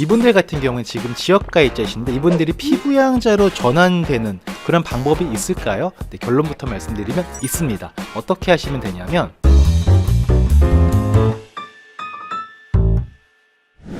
이분들 같은 경우는 지금 지역가입자이신데 이분들이 피부양자로 전환되는 그런 방법이 있을까요? 네, 결론부터 말씀드리면 있습니다. 어떻게 하시면 되냐면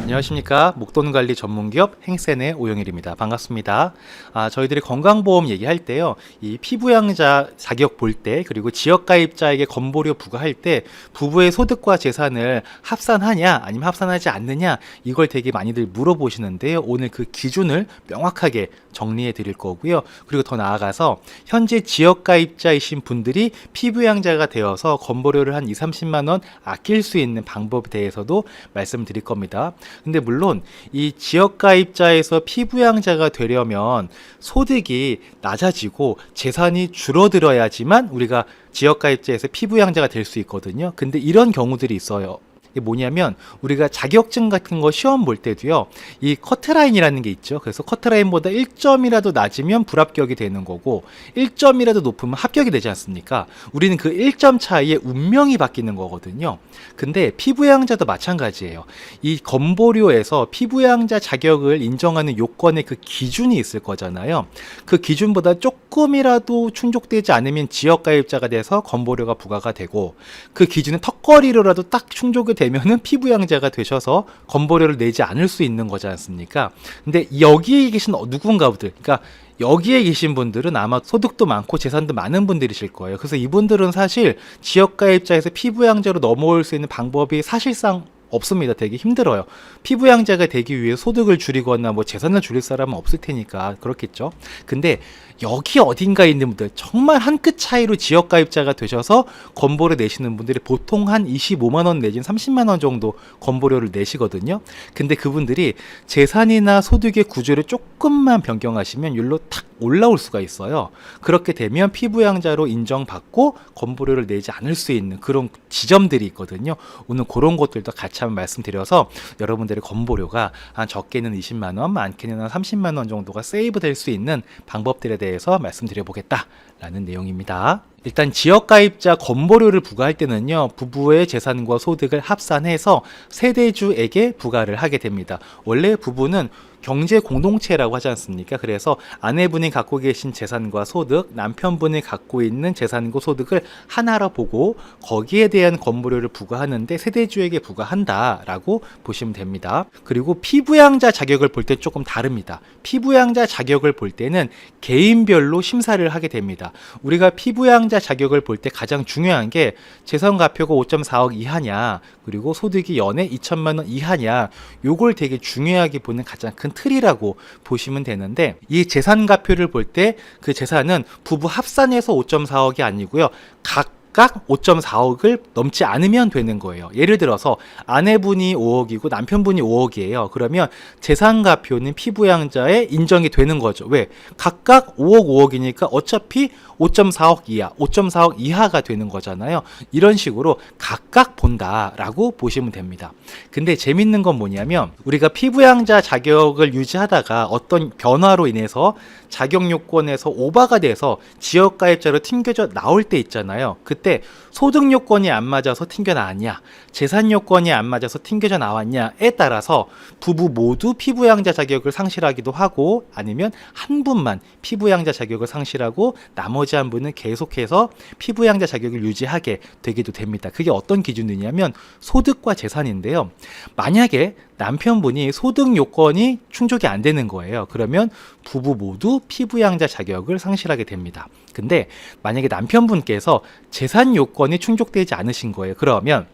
안녕하십니까 목돈 관리 전문 기업 행센의 오영일입니다. 반갑습니다. 아, 저희들이 건강보험 얘기할 때요, 이 피부양자 자격 볼 때, 그리고 지역가입자에게 건보료 부과할 때, 부부의 소득과 재산을 합산하냐, 아니면 합산하지 않느냐, 이걸 되게 많이들 물어보시는데요. 오늘 그 기준을 명확하게 정리해 드릴 거고요. 그리고 더 나아가서, 현재 지역 가입자이신 분들이 피부양자가 되어서 건보료를 한 2, 30만 원 아낄 수 있는 방법에 대해서도 말씀드릴 겁니다. 근데 물론 이 지역 가입자에서 피부양자가 되려면 소득이 낮아지고 재산이 줄어들어야지만 우리가 지역 가입자에서 피부양자가 될 수 있거든요. 근데 이런 경우들이 있어요. 이게 뭐냐면 우리가 자격증 같은 거 시험 볼 때도요. 이 커트라인이라는 게 있죠. 그래서 커트라인보다 1점이라도 낮으면 불합격이 되는 거고 1점이라도 높으면 합격이 되지 않습니까? 우리는 그 1점 차이에 운명이 바뀌는 거거든요. 근데 피부양자도 마찬가지예요. 이 건보료에서 피부양자 자격을 인정하는 요건의 그 기준이 있을 거잖아요. 그 기준보다 조금이라도 충족되지 않으면 지역가입자가 돼서 건보료가 부과가 되고 그 기준의 턱걸이로라도 딱 충족이 되 면은 피부양자가 되셔서 건보료를 내지 않을 수 있는 거지 않습니까? 근데 여기에 계신 누군가들, 그러니까 여기에 계신 분들은 아마 소득도 많고 재산도 많은 분들이실 거예요. 그래서 이분들은 사실 지역가입자에서 피부양자로 넘어올 수 있는 방법이 사실상 없습니다. 되게 힘들어요. 피부양자가 되기 위해 소득을 줄이거나 뭐 재산을 줄일 사람은 없을 테니까 그렇겠죠. 근데 여기 어딘가에 있는 분들 정말 한 끗 차이로 지역 가입자가 되셔서 건보를 내시는 분들이 보통 한 25만 원 내진 30만 원 정도 건보료를 내시거든요. 근데 그분들이 재산이나 소득의 구조를 조금만 변경하시면 율로 탁 올라올 수가 있어요. 그렇게 되면 피부양자로 인정받고 건보료를 내지 않을 수 있는 그런 지점들이 있거든요. 오늘 그런 것들도 같이 한번 말씀드려서 여러분들의 건보료가 한 적게는 20만 원, 많게는 한 30만 원 정도가 세이브 될 수 있는 방법들에 대해 서 말씀드려 보겠다라는 내용입니다. 일단 지역가입자 건보료를 부과할 때는요 부부의 재산과 소득을 합산해서 세대주에게 부과를 하게 됩니다. 원래 부부는 경제 공동체라고 하지 않습니까? 그래서 아내분이 갖고 계신 재산과 소득, 남편분이 갖고 있는 재산과 소득을 하나로 보고 거기에 대한 건보료를 부과하는데 세대주에게 부과한다라고 보시면 됩니다. 그리고 피부양자 자격을 볼 때 조금 다릅니다. 피부양자 자격을 볼 때는 개인별로 심사를 하게 됩니다. 우리가 피부양자 자격을 볼 때 가장 중요한 게 재산가표가 5.4억 이하냐, 그리고 소득이 연에 2천만 원 이하냐, 요걸 되게 중요하게 보는 가장 큰 틀이라고 보시면 되는데 이 재산가표를 볼 때 그 재산은 부부 합산해서 5.4억이 아니고요. 각 각 5.4억을 넘지 않으면 되는 거예요. 예를 들어서 아내분이 5억이고 남편분이 5억이에요. 그러면 재산가표는 피부양자에 인정이 되는 거죠. 왜? 각각 5억, 5억이니까 어차피 5.4억 이하, 5.4억 이하가 되는 거잖아요. 이런 식으로 각각 본다라고 보시면 됩니다. 근데 재밌는 건 뭐냐면 우리가 피부양자 자격을 유지하다가 어떤 변화로 인해서 자격 요건에서 오바가 돼서 지역가입자로 튕겨져 나올 때 있잖아요. 그때 소득 요건이 안 맞아서 튕겨 나왔냐, 재산 요건이 안 맞아서 튕겨져 나왔냐에 따라서 부부 모두 피부양자 자격을 상실하기도 하고 아니면 한 분만 피부양자 자격을 상실하고 나머지 한 분은 계속해서 피부양자 자격을 유지하게 되기도 됩니다. 그게 어떤 기준이냐면 소득과 재산인데요. 만약에 남편분이 소득 요건이 충족이 안 되는 거예요. 그러면 부부 모두 피부양자 자격을 상실하게 됩니다. 근데 만약에 남편분께서 재산 요건이 충족되지 않으신 거예요. 그러면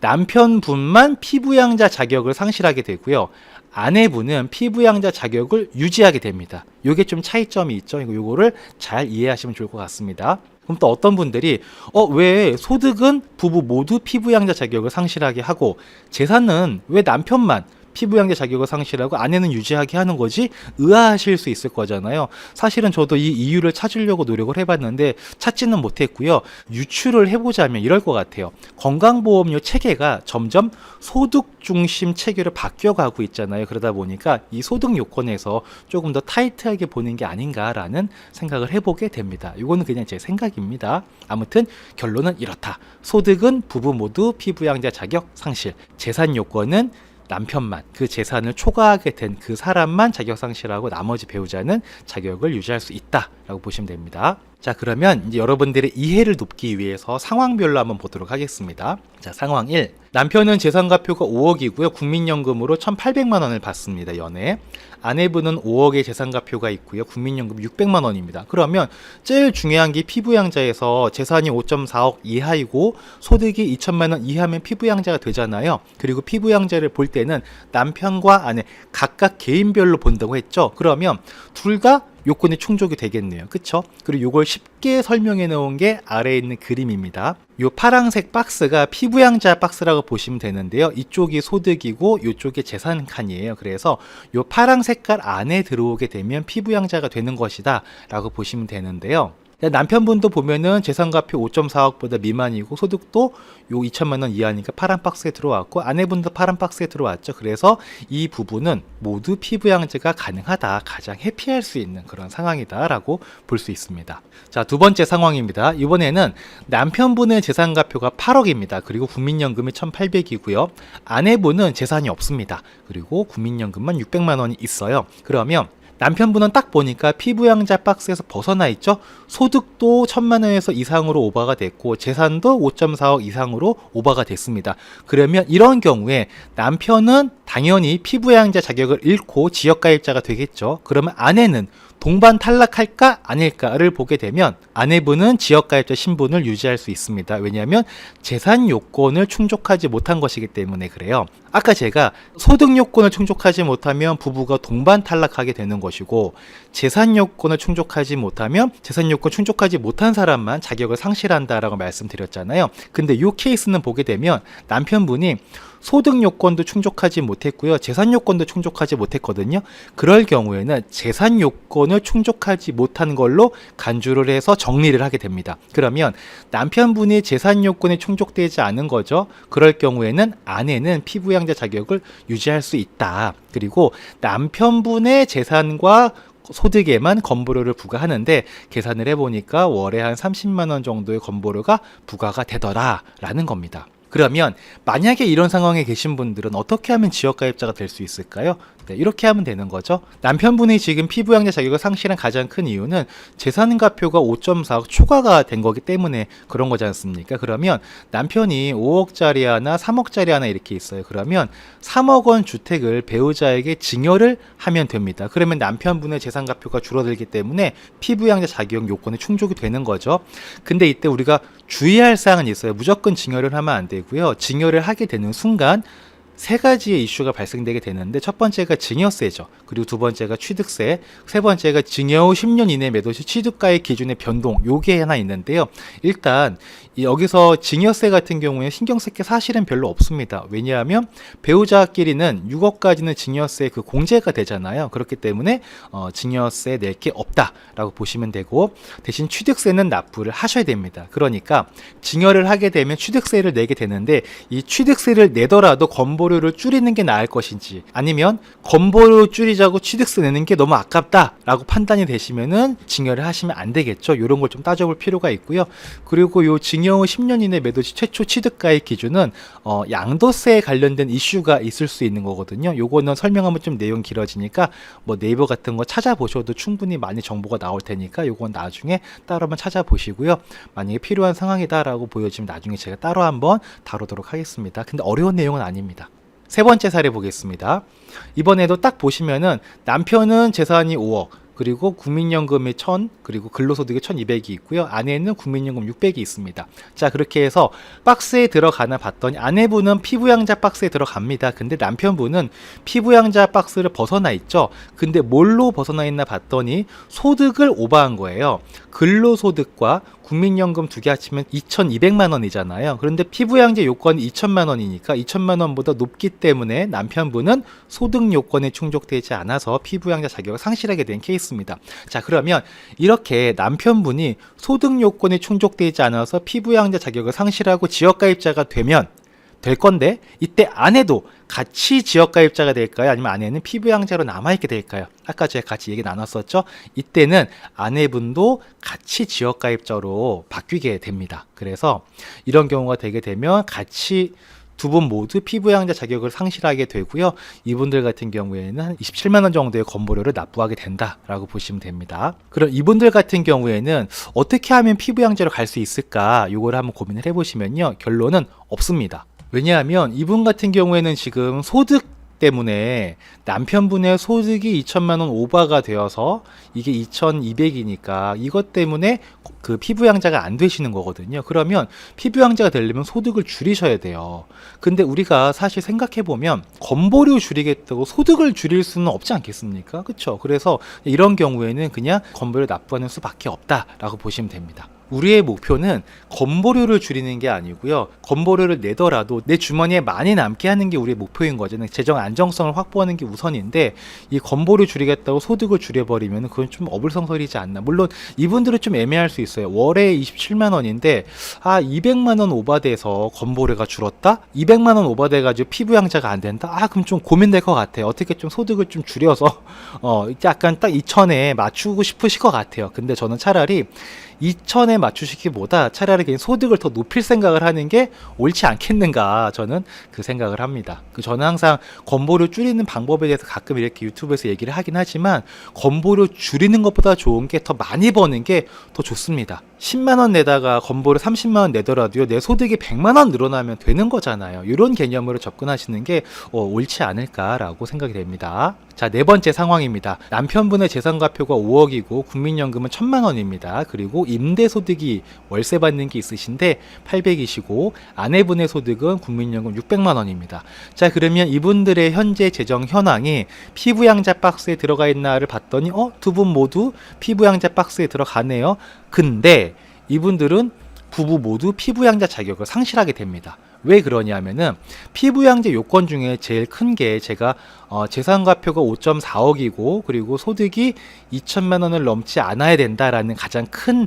남편분만 피부양자 자격을 상실하게 되고요. 아내분은 피부양자 자격을 유지하게 됩니다. 요게 좀 차이점이 있죠. 이거 요거를 잘 이해하시면 좋을 것 같습니다. 그럼 또 어떤 분들이 어 왜 소득은 부부 모두 피부양자 자격을 상실하게 하고 재산은 왜 남편만 피부양자 자격을 상실하고 아내는 유지하게 하는 거지 의아하실 수 있을 거잖아요. 사실은 저도 이 이유를 찾으려고 노력을 해봤는데 찾지는 못했고요. 유추를 해보자면 이럴 것 같아요. 건강보험료 체계가 점점 소득 중심 체계로 바뀌어가고 있잖아요. 그러다 보니까 이 소득 요건에서 조금 더 타이트하게 보는 게 아닌가라는 생각을 해보게 됩니다. 이거는 그냥 제 생각입니다. 아무튼 결론은 이렇다. 소득은 부부 모두 피부양자 자격 상실, 재산 요건은 남편만 그 재산을 초과하게 된 그 사람만 자격 상실하고 나머지 배우자는 자격을 유지할 수 있다라고 보시면 됩니다. 자 그러면 이제 여러분들의 이해를 돕기 위해서 상황별로 한번 보도록 하겠습니다. 자 상황 1 남편은 재산가표가 5억이고요 국민연금으로 1,800만 원을 받습니다 연애 아내분은 5억의 재산가표가 있고요 국민연금 600만 원입니다. 그러면 제일 중요한 게 피부양자에서 재산이 5.4억 이하이고 소득이 2천만 원 이하면 피부양자가 되잖아요. 그리고 피부양자를 볼 때는 남편과 아내 각각 개인별로 본다고 했죠. 그러면 둘 다 요건이 충족이 되겠네요. 그쵸? 그리고 이걸 쉽게 설명해 놓은 게 아래에 있는 그림입니다. 요 파랑색 박스가 피부양자 박스라고 보시면 되는데요. 이쪽이 소득이고 이쪽이 재산 칸이에요. 그래서 요 파랑 색깔 안에 들어오게 되면 피부양자가 되는 것이다 라고 보시면 되는데요. 남편분도 보면은 재산가표 5.4억보다 미만이고 소득도 요 2천만 원 이하니까 파란 박스에 들어왔고 아내분도 파란 박스에 들어왔죠. 그래서 이 부분은 모두 피부 양제가 가능하다. 가장 회피할 수 있는 그런 상황이다라고 볼 수 있습니다. 자, 두 번째 상황입니다. 이번에는 남편분의 재산가표가 8억입니다. 그리고 국민연금이 1,800이고요. 아내분은 재산이 없습니다. 그리고 국민연금만 600만 원이 있어요. 그러면 남편분은 딱 보니까 피부양자 박스에서 벗어나 있죠. 소득도 천만 원에서 이상으로 오버가 됐고 재산도 5.4억 이상으로 오버가 됐습니다. 그러면 이런 경우에 남편은 당연히 피부양자 자격을 잃고 지역가입자가 되겠죠. 그러면 아내는 동반 탈락할까 아닐까를 보게 되면 아내분은 지역가입자 신분을 유지할 수 있습니다. 왜냐하면 재산 요건을 충족하지 못한 것이기 때문에 그래요. 아까 제가 소득 요건을 충족하지 못하면 부부가 동반 탈락하게 되는 것이고 재산 요건을 충족하지 못하면 재산 요건 충족하지 못한 사람만 자격을 상실한다라고 말씀드렸잖아요. 근데 이 케이스는 보게 되면 남편분이 소득 요건도 충족하지 못했고요. 재산 요건도 충족하지 못했거든요. 그럴 경우에는 재산 요건을 충족하지 못한 걸로 간주를 해서 정리를 하게 됩니다. 그러면 남편분이 재산 요건이 충족되지 않은 거죠. 그럴 경우에는 아내는 피부양자 자격을 유지할 수 있다. 그리고 남편분의 재산과 소득에만 건보료를 부과하는데 계산을 해보니까 월에 한 30만 원 정도의 건보료가 부과가 되더라라는 겁니다. 그러면 만약에 이런 상황에 계신 분들은 어떻게 하면 지역가입자가 될 수 있을까요? 네, 이렇게 하면 되는 거죠. 남편분이 지금 피부양자 자격을 상실한 가장 큰 이유는 재산가표가 5.4억 초과가 된 거기 때문에 그런 거지 않습니까? 그러면 남편이 5억짜리 하나, 3억짜리 하나 이렇게 있어요. 그러면 3억 원 주택을 배우자에게 증여를 하면 됩니다. 그러면 남편분의 재산가표가 줄어들기 때문에 피부양자 자격 요건이 충족이 되는 거죠. 근데 이때 우리가 주의할 사항은 있어요. 무조건 증여를 하면 안 되고요. 증여를 하게 되는 순간 세 가지의 이슈가 발생되게 되는데 첫 번째가 증여세죠. 그리고 두 번째가 취득세, 세 번째가 증여 후 10년 이내 매도 시 취득가의 기준의 변동. 요게 하나 있는데요. 일단 여기서 증여세 같은 경우에 신경 쓸 게 사실은 별로 없습니다. 왜냐하면 배우자끼리는 6억까지는 증여세 그 공제가 되잖아요. 그렇기 때문에 어, 증여세 낼 게 없다라고 보시면 되고 대신 취득세는 납부를 하셔야 됩니다. 그러니까 증여를 하게 되면 취득세를 내게 되는데 이 취득세를 내더라도 건보 료를 줄이는 게 나을 것인지 아니면 건보료 줄이자고 취득세 내는 게 너무 아깝다라고 판단이 되시면은 증여를 하시면 안 되겠죠. 이런 걸 좀 따져볼 필요가 있고요. 그리고 요 증여 후 10년 이내 매도 시 최초 취득가의 기준은 어, 양도세에 관련된 이슈가 있을 수 있는 거거든요. 요거는 설명하면 좀 내용 길어지니까 뭐 네이버 같은 거 찾아보셔도 충분히 많이 정보가 나올 테니까 요건 나중에 따로 한번 찾아보시고요. 만약에 필요한 상황이다라고 보여지면 나중에 제가 따로 한번 다루도록 하겠습니다. 근데 어려운 내용은 아닙니다. 세 번째 사례 보겠습니다. 이번에도 딱 보시면은 남편은 재산이 5억, 그리고 국민연금이 1000, 그리고 근로소득이 1200이 있고요. 아내는 국민연금 600이 있습니다. 자, 그렇게 해서 박스에 들어가나 봤더니 아내분은 피부양자 박스에 들어갑니다. 근데 남편분은 피부양자 박스를 벗어나 있죠. 근데 뭘로 벗어나 있나 봤더니 소득을 오버한 거예요. 근로소득과 국민연금 두 개 합치면 2,200만 원이잖아요. 그런데 피부양자 요건이 2천만 원이니까 2천만 원보다 높기 때문에 남편분은 소득 요건에 충족되지 않아서 피부양자 자격을 상실하게 된 케이스입니다. 자, 그러면 이렇게 남편분이 소득 요건에 충족되지 않아서 피부양자 자격을 상실하고 지역가입자가 되면 될 건데 이때 아내도 같이 지역가입자가 될까요? 아니면 아내는 피부양자로 남아있게 될까요? 아까 제가 같이 얘기 나눴었죠? 이때는 아내분도 같이 지역가입자로 바뀌게 됩니다. 그래서 이런 경우가 되게 되면 같이 두분 모두 피부양자 자격을 상실하게 되고요. 이분들 같은 경우에는 한 27만 원 정도의 건보료를 납부하게 된다라고 보시면 됩니다. 그럼 이분들 같은 경우에는 어떻게 하면 피부양자로 갈 수 있을까? 요거를 한번 고민을 해보시면요. 결론은 없습니다. 왜냐하면 이분 같은 경우에는 지금 소득 때문에 남편분의 소득이 2천만 원 오버가 되어서 이게 2,200이니까 이것 때문에 그 피부양자가 안 되시는 거거든요. 그러면 피부양자가 되려면 소득을 줄이셔야 돼요. 근데 우리가 사실 생각해 보면 건보료 줄이겠다고 소득을 줄일 수는 없지 않겠습니까? 그렇죠? 그래서 이런 경우에는 그냥 건보료 납부하는 수밖에 없다라고 보시면 됩니다. 우리의 목표는 건보료를 줄이는 게 아니고요. 건보료를 내더라도 내 주머니에 많이 남게 하는 게 우리의 목표인 거잖아요. 재정 안정성을 확보하는 게 우선인데 이 건보료 줄이겠다고 소득을 줄여버리면 그건 좀 어불성설이지 않나. 물론 이분들은 좀 애매할 수 있어요. 월에 27만 원인데 아 200만 원 오바돼서 건보료가 줄었다. 200만 원 오바돼가지고 피부 양자가 안 된다. 아 그럼 좀 고민될 것 같아요. 어떻게 좀 소득을 좀 줄여서 어 약간 딱 2천에 맞추고 싶으실 것 같아요. 근데 저는 차라리 2천에 맞추시기보다 차라리 그냥 소득을 더 높일 생각을 하는 게 옳지 않겠는가 저는 그 생각을 합니다. 그 저는 항상 건보료 줄이는 방법에 대해서 가끔 이렇게 유튜브에서 얘기를 하긴 하지만 건보료 줄이는 것보다 좋은 게 더 많이 버는 게 더 좋습니다. 10만 원 내다가 건보료 30만 원 내더라도요 내 소득이 100만 원 늘어나면 되는 거잖아요. 이런 개념으로 접근하시는 게 어, 옳지 않을까라고 생각이 됩니다. 자, 네 번째 상황입니다. 남편분의 재산가표가 5억이고 국민연금은 1000만 원입니다. 그리고 임대소득이 월세 받는 게 있으신데 800이시고 아내분의 소득은 국민연금 600만 원입니다. 자, 그러면 이분들의 현재 재정 현황이 피부양자 박스에 들어가 있나를 봤더니 어, 두 분 모두 피부양자 박스에 들어가네요. 근데 이분들은 부부 모두 피부양자 자격을 상실하게 됩니다. 왜 그러냐면은 피부양자 요건 중에 제일 큰 게 제가 어, 재산가표가 5.4억이고 그리고 소득이 2천만 원을 넘지 않아야 된다라는 가장 큰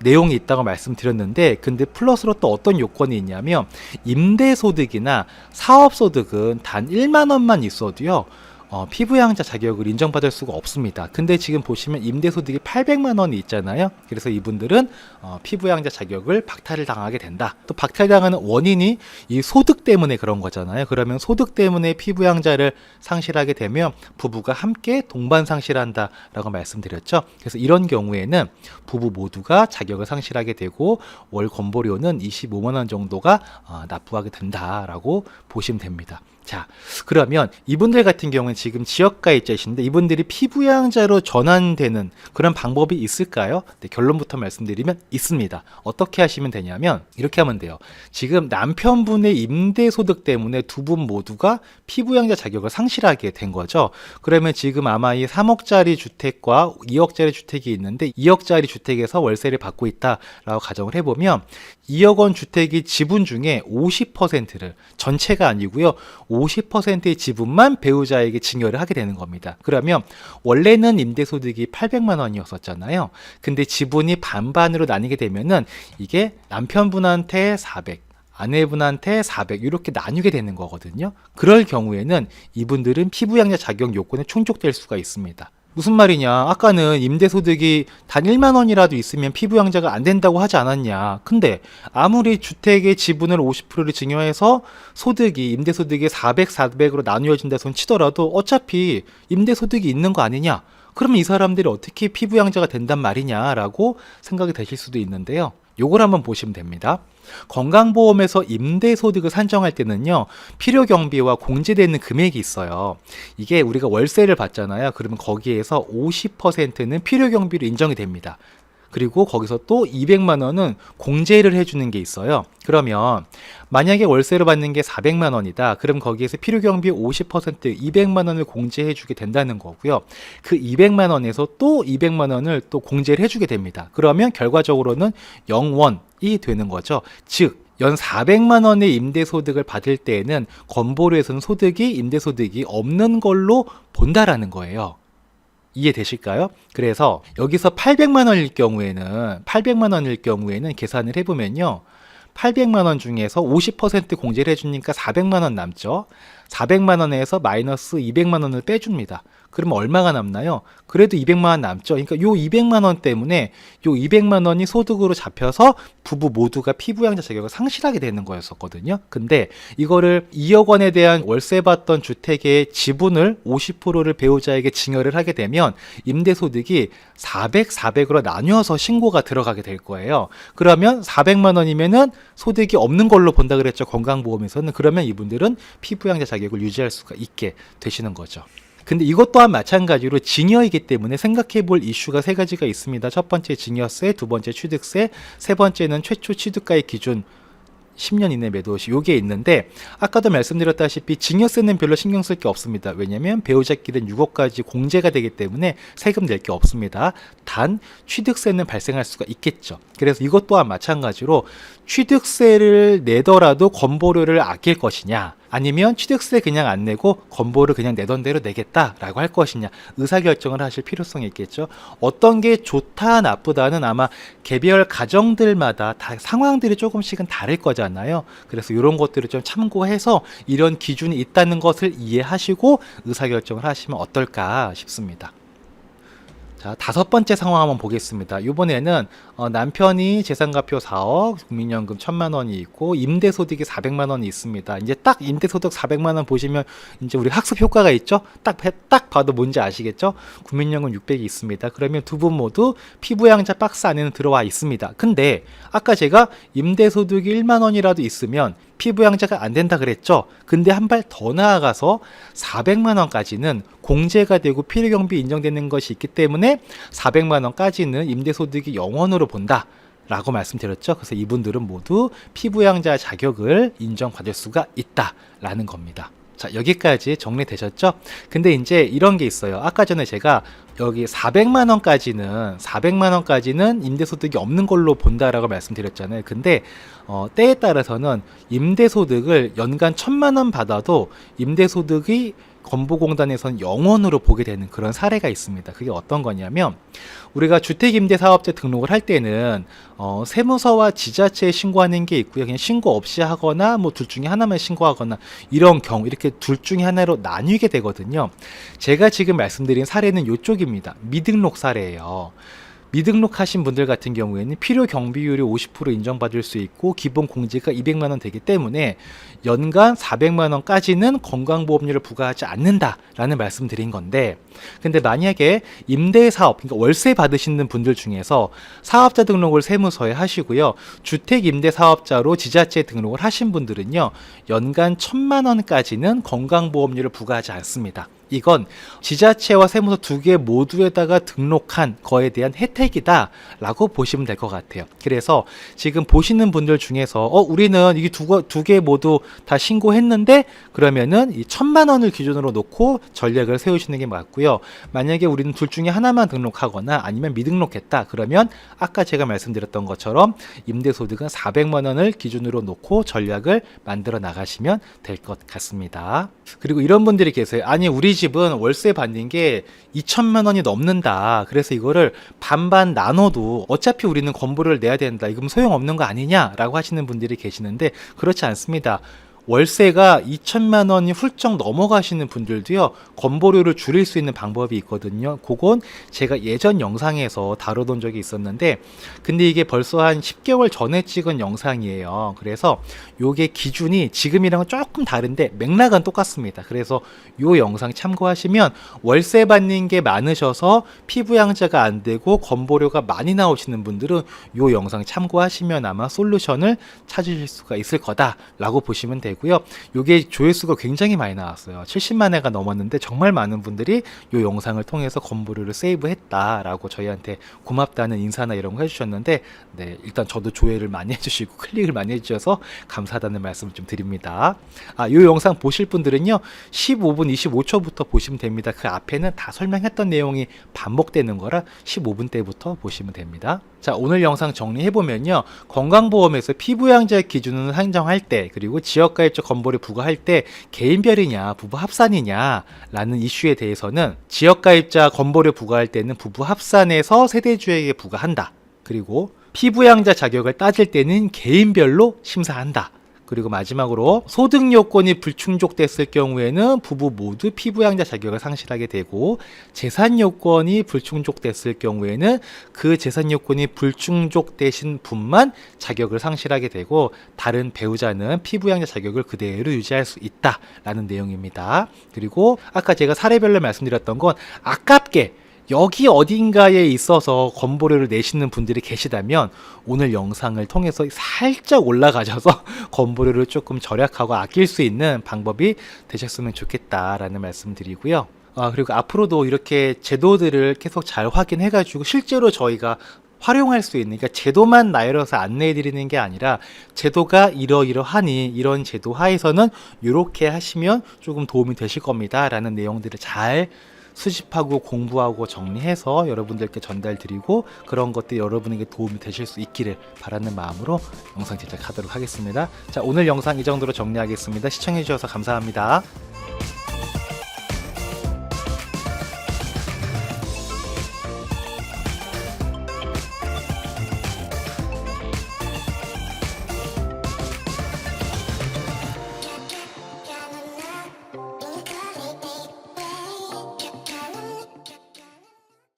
내용이 있다고 말씀드렸는데 근데 플러스로 또 어떤 요건이 있냐면 임대소득이나 사업소득은 단 1만 원만 있어도요 어, 피부양자 자격을 인정받을 수가 없습니다. 근데 지금 보시면 임대소득이 800만 원이 있잖아요. 그래서 이분들은 어, 피부양자 자격을 박탈을 당하게 된다. 또 박탈당하는 원인이 이 소득 때문에 그런 거잖아요. 그러면 소득 때문에 피부양자를 상실하게 되면 부부가 함께 동반 상실한다라고 말씀드렸죠. 그래서 이런 경우에는 부부 모두가 자격을 상실하게 되고 월 건보료는 25만 원 정도가 어, 납부하게 된다라고 보시면 됩니다. 자, 그러면 이분들 같은 경우는 지금 지역가입자이신데 이분들이 피부양자로 전환되는 그런 방법이 있을까요? 네, 결론부터 말씀드리면 있습니다. 어떻게 하시면 되냐면 이렇게 하면 돼요. 지금 남편분의 임대소득 때문에 두 분 모두가 피부양자 자격을 상실하게 된 거죠. 그러면 지금 아마 이 3억짜리 주택과 2억짜리 주택이 있는데 2억짜리 주택에서 월세를 받고 있다라고 가정을 해보면 2억 원 주택이 지분 중에 50%를 전체가 아니고요. 50%의 지분만 배우자에게 증여를 하게 되는 겁니다. 그러면 원래는 임대 소득이 800만 원이었었잖아요. 근데 지분이 반반으로 나뉘게 되면은 이게 남편분한테 400, 아내분한테 400 이렇게 나뉘게 되는 거거든요. 그럴 경우에는 이분들은 피부양자 자격 요건에 충족될 수가 있습니다. 무슨 말이냐? 아까는 임대소득이 단 1만 원이라도 있으면 피부양자가 안 된다고 하지 않았냐? 근데 아무리 주택의 지분을 50%를 증여해서 소득이 임대소득이 400, 400으로 나누어진다 손 치더라도 어차피 임대소득이 있는 거 아니냐? 그러면 이 사람들이 어떻게 피부양자가 된단 말이냐라고 생각이 되실 수도 있는데요. 요걸 한번 보시면 됩니다. 건강보험에서 임대소득을 산정할 때는요, 필요경비와 공제되는 금액이 있어요. 이게 우리가 월세를 받잖아요. 그러면 거기에서 50%는 필요경비로 인정이 됩니다. 그리고 거기서 또 200만 원은 공제를 해주는 게 있어요. 그러면 만약에 월세를 받는 게 400만 원이다. 그럼 거기에서 필요 경비 50% 200만 원을 공제해 주게 된다는 거고요. 그 200만 원에서 또 200만 원을 또 공제를 해 주게 됩니다. 그러면 결과적으로는 0원이 되는 거죠. 즉 연 400만 원의 임대소득을 받을 때에는 건보료에서는 소득이 임대소득이 없는 걸로 본다라는 거예요. 이해되실까요? 그래서 여기서 800만 원일 경우에는 800만 원일 경우에는 계산을 해보면요. 800만 원 중에서 50% 공제를 해주니까 400만 원 남죠. 400만 원에서 마이너스 200만 원을 빼줍니다. 그러면 얼마가 남나요? 그래도 200만 원 남죠. 그러니까 요 200만 원 때문에 요 200만 원이 소득으로 잡혀서 부부 모두가 피부양자 자격을 상실하게 되는 거였었거든요. 근데 이거를 2억 원에 대한 월세 받던 주택의 지분을 50%를 배우자에게 증여를 하게 되면 임대 소득이 400, 400으로 나뉘어서 신고가 들어가게 될 거예요. 그러면 400만 원이면은 소득이 없는 걸로 본다 그랬죠. 건강보험에서는 그러면 이분들은 피부양자 자격 을 유지할 수가 있게 되시는 거죠. 근데 이것 또한 마찬가지로 증여이기 때문에 생각해 볼 이슈가 세 가지가 있습니다. 첫 번째 증여세, 두 번째 취득세, 세 번째는 최초 취득가의 기준 10년 이내 매도시 요게 있는데 아까도 말씀드렸다시피 증여세는 별로 신경 쓸 게 없습니다. 왜냐면 배우자끼리는 6억까지 공제가 되기 때문에 세금 낼 게 없습니다. 단 취득세는 발생할 수가 있겠죠. 그래서 이것 또한 마찬가지로 취득세를 내더라도 건보료를 아낄 것이냐 아니면 취득세 그냥 안 내고 건보를 그냥 내던 대로 내겠다라고 할 것이냐 의사결정을 하실 필요성이 있겠죠. 어떤 게 좋다 나쁘다는 아마 개별 가정들마다 다 상황들이 조금씩은 다를 거잖아요. 그래서 이런 것들을 좀 참고해서 이런 기준이 있다는 것을 이해하시고 의사결정을 하시면 어떨까 싶습니다. 자, 다섯 번째 상황 한번 보겠습니다. 이번에는 어, 남편이 재산가표 4억, 국민연금 1천만 원이 있고 임대 소득이 400만 원이 있습니다. 이제 딱 임대 소득 400만 원 보시면 이제 우리 학습 효과가 있죠? 딱, 딱 봐도 뭔지 아시겠죠? 국민연금 600이 있습니다. 그러면 두 분 모두 피부양자 박스 안에는 들어와 있습니다. 근데 아까 제가 임대 소득이 1만 원이라도 있으면 피부 양자가 안 된다 그랬죠. 근데 한 발 더 나아가서 400만 원까지는 공제가 되고 필요 경비 인정되는 것이 있기 때문에 400만 원까지는 임대 소득이 영원으로 본다. 라고 말씀드렸죠. 그래서 이분들은 모두 피부양자 자격을 인정받을 수가 있다라는 겁니다. 자, 여기까지 정리되셨죠? 근데 이제 이런 게 있어요. 아까 전에 제가 여기 400만 원까지는 400만 원까지는 임대 소득이 없는 걸로 본다라고 말씀드렸잖아요. 근데 어, 때에 따라서는 임대 소득을 연간 1000만 원 받아도 임대 소득이 건보공단에선 영원으로 보게 되는 그런 사례가 있습니다. 그게 어떤 거냐면 우리가 주택임대사업자 등록을 할 때는 어, 세무서와 지자체에 신고하는 게 있고요. 그냥 신고 없이 하거나 뭐 둘 중에 하나만 신고하거나 이런 경우 이렇게 둘 중에 하나로 나뉘게 되거든요. 제가 지금 말씀드린 사례는 이쪽입니다. 미등록 사례예요. 미등록하신 분들 같은 경우에는 필요 경비율이 50% 인정받을 수 있고 기본 공제가 200만 원 되기 때문에 연간 400만 원까지는 건강보험료를 부과하지 않는다라는 말씀드린 건데 근데 만약에 임대 사업 그러니까 월세 받으시는 분들 중에서 사업자 등록을 세무서에 하시고요. 주택 임대 사업자로 지자체 등록을 하신 분들은요. 연간 1000만 원까지는 건강보험료를 부과하지 않습니다. 이건 지자체와 세무서 두 개 모두에다가 등록한 거에 대한 혜택이다라고 보시면 될 것 같아요. 그래서 지금 보시는 분들 중에서 어 우리는 이게 두두 개 모두 다 신고했는데 그러면은 이 천만 원을 기준으로 놓고 전략을 세우시는 게 맞고요. 만약에 우리는 둘 중에 하나만 등록하거나 아니면 미등록했다 그러면 아까 제가 말씀드렸던 것처럼 임대소득은 400만 원을 기준으로 놓고 전략을 만들어 나가시면 될 것 같습니다. 그리고 이런 분들이 계세요. 아니 우리 집은 월세 받는 게 2천만 원이 넘는다. 그래서 이거를 반반 나눠도 어차피 우리는 건보료를 내야 된다. 이건 소용없는 거 아니냐라고 하시는 분들이 계시는데 그렇지 않습니다. 월세가 2천만 원이 훌쩍 넘어가시는 분들도요, 건보료를 줄일 수 있는 방법이 있거든요. 그건 제가 예전 영상에서 다뤄본 적이 있었는데, 근데 이게 벌써 한 10개월 전에 찍은 영상이에요. 그래서 요게 기준이 지금이랑은 조금 다른데 맥락은 똑같습니다. 그래서 요 영상 참고하시면 월세 받는 게 많으셔서 피부 양자가 안 되고 건보료가 많이 나오시는 분들은 요 영상 참고하시면 아마 솔루션을 찾으실 수가 있을 거다라고 보시면 되고 되고요. 요게 조회수가 굉장히 많이 나왔어요. 70만 회가 넘었는데 정말 많은 분들이 요 영상을 통해서 건보료를 세이브했다라고 저희한테 고맙다는 인사나 이런 거 해주셨는데 네 일단 저도 조회를 많이 해주시고 클릭을 많이 해주셔서 감사하다는 말씀을 좀 드립니다. 아요 영상 보실 분들은요 15분 25초부터 보시면 됩니다. 그 앞에는 다 설명했던 내용이 반복되는 거라 15분 때부터 보시면 됩니다. 자 오늘 영상 정리해보면요. 건강보험에서 피부양자 기준을 상정할 때 그리고 지역가입적 건보를 부과할 때 개인별이냐 부부 합산이냐 라는 이슈에 대해서는 지역가입자 건보를 부과할 때는 부부 합산에서 세대주에게 부과한다. 그리고 피부양자 자격을 따질 때는 개인별로 심사한다 그리고 마지막으로 소득 요건이 불충족됐을 경우에는 부부 모두 피부양자 자격을 상실하게 되고 재산 요건이 불충족됐을 경우에는 그 재산 요건이 불충족되신 분만 자격을 상실하게 되고 다른 배우자는 피부양자 자격을 그대로 유지할 수 있다라는 내용입니다. 그리고 아까 제가 사례별로 말씀드렸던 건 아깝게 여기 어딘가에 있어서 건보료를 내시는 분들이 계시다면 오늘 영상을 통해서 살짝 올라가셔서 건보료를 조금 절약하고 아낄 수 있는 방법이 되셨으면 좋겠다라는 말씀 드리고요. 아, 그리고 앞으로도 이렇게 제도들을 계속 잘 확인해가지고 실제로 저희가 활용할 수 있는, 그러니까 제도만 나열해서 안내해 드리는 게 아니라 제도가 이러이러하니 이런 제도 하에서는 이렇게 하시면 조금 도움이 되실 겁니다. 라는 내용들을 잘 수집하고 공부하고 정리해서 여러분들께 전달드리고 그런 것들 여러분에게 도움이 되실 수 있기를 바라는 마음으로 영상 제작하도록 하겠습니다. 자, 오늘 영상 이 정도로 정리하겠습니다. 시청해주셔서 감사합니다.